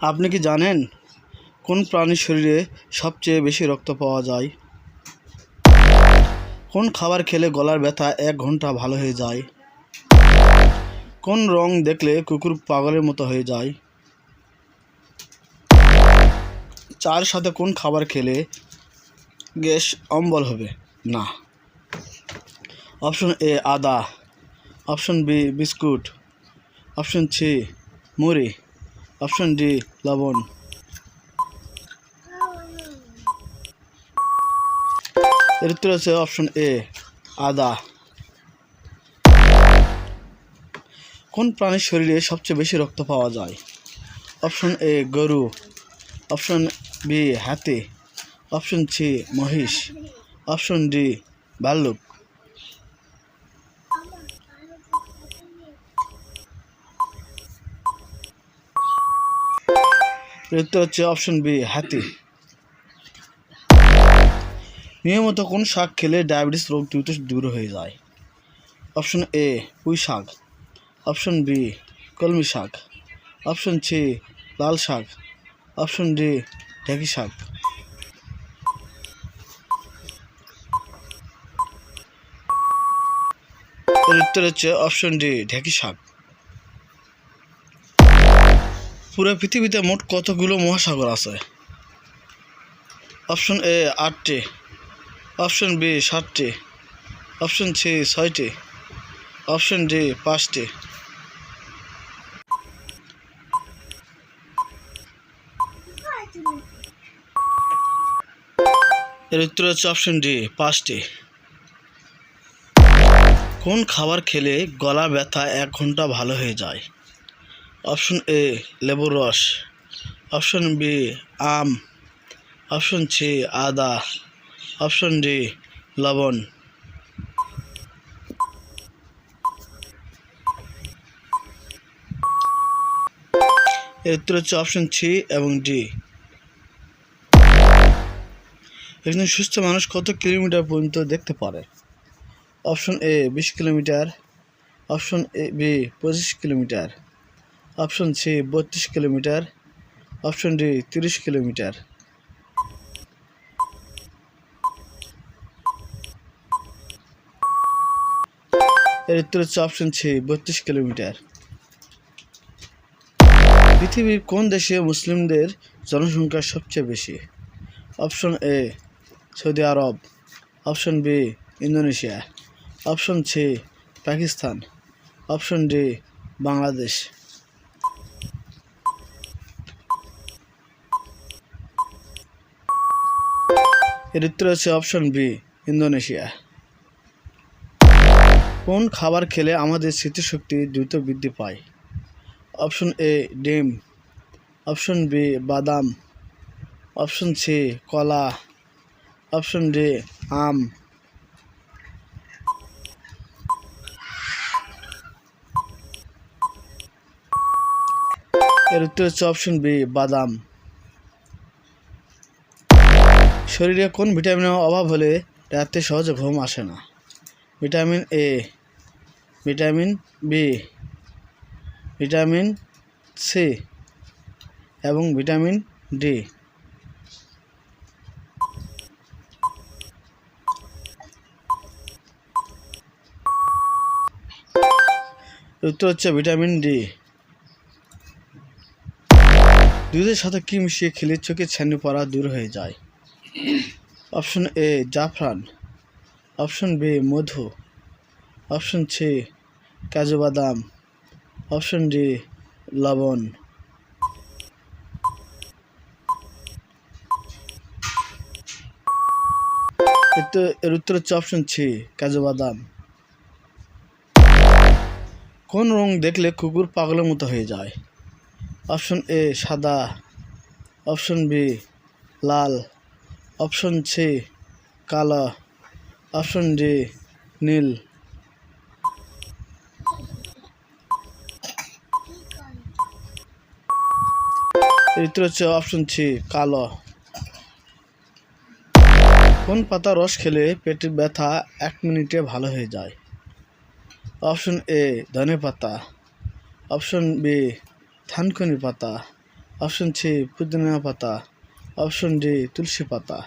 আপনি কি জানেন কোন প্রাণীর শরীরে সবচেয়ে বেশি রক্ত পাওয়া যায়? কোন খাবার খেলে গলার ব্যথা এক ঘণ্টা ভালো হয়ে যায়? কোন রং দেখলে কুকুর পাগলের মতো হয়ে যায়? চার সাথে কোন খাবার খেলে গ্যাস অম্বল হবে? না। অপশন এ আদা, option B biscuit, option C মুড়ি। অপশন ডি, লবণ। এর উত্তর হচ্ছে অপশন এ, আদা। কোন প্রাণীর শরীরে সবচেয়ে বেশি রক্ত পাওয়া যায়? অপশন এ, গরু। অপশন বি, হাতি। অপশন সি, মহিষ। অপশন ডি, ভাল্লুক। উত্তর হচ্ছে অপশন বি হাতি। নিয়মিত কোন শাক খেলে ডায়াবেটিস রোগ দ্রুত দূর হয়ে যায়? অপশন এ পুঁই শাক। অপশন বি কলমি শাক। অপশন সি লাল শাক। অপশন ডি ঢেঁকি শাক। উত্তর হচ্ছে অপশন ডি ঢেঁকি শাক। পুরো পৃথিবীতে মোট কতগুলো মহাসাগর আছে? অপশন এ আটটি, অপশন বি সাতটি, অপশন সি ছয়টি, অপশন ডি পাঁচটি। এর উত্তর হচ্ছে অপশন ডি, পাঁচটি। কোন খাবার খেলে গলা ব্যথা এক ঘণ্টা ভালো হয়ে যায়? অপশন এ লেবুর রস অপশন বি আম অপশন সি আদা অপশন ডি লবণ এর উত্তর হচ্ছে অপশন সি এবং ডি একজন সুস্থ মানুষ কত কিলোমিটার পর্যন্ত দেখতে পারে? অপশন এ বিশ কিলোমিটার। অপশন এ বি পঁচিশ কিলোমিটার। অপশন সি, বত্রিশ কিলোমিটার। অপশন ডি, তিরিশ কিলোমিটার। এর উত্তর হচ্ছে অপশন সি, বত্রিশ কিলোমিটার। পৃথিবীর কোন দেশে মুসলিমদের জনসংখ্যা সবচেয়ে বেশি? Option A, Saudi Arab. Option B, Indonesia. Option C, Pakistan. Option D, Bangladesh. এর উত্তর হচ্ছে অপশন বি ইন্দোনেশিয়া। কোন খাবার খেলে আমাদের স্মৃতিশক্তি দ্রুত বৃদ্ধি পায়? অপশন এ ডিম। অপশন বি বাদাম। অপশন সি কলা। অপশন ডি আম। এর উত্তর হচ্ছে অপশন বি বাদাম। শরীরে কোন ভিটামিনের অভাব হলে রাতে সহজে ঘুম আসে না? Vitamin A vitamin B vitamin C এবং ভিটামিন ডি উত্তর হচ্ছে ভিটামিন ডি দুধের সাথে কি মিশিয়ে খেলে চোখে ছানি পড়া দূর হয়ে যায়? অপশন এ জাফরান অপশন বি মধু অপশন সি কাজু বাদাম অপশন ডি লবণ এর উত্তর হচ্ছে অপশন সি কাজু বাদাম কোন রং দেখলে কুকুর পাগলের মতো হয়ে যায়? অপশন এ সাদা। অপশন বি লাল। অপশন সি কালো। অপশন ডি নীল। উত্তর হচ্ছে অপশন সি কালো। কোন পাতা রস খেলে পেটের ব্যথা এক মিনিটে ভালো হয়ে যায়? অপশন এ ধনে পাতা। অপশন বি থানকুনি পাতা। অপশন সি পুদিনা পাতা। অপশন ডি তুলসী পাতা।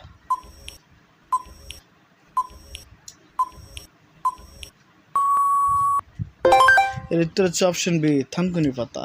এর উত্তর হচ্ছে অপশন বি থানকুনি পাতা।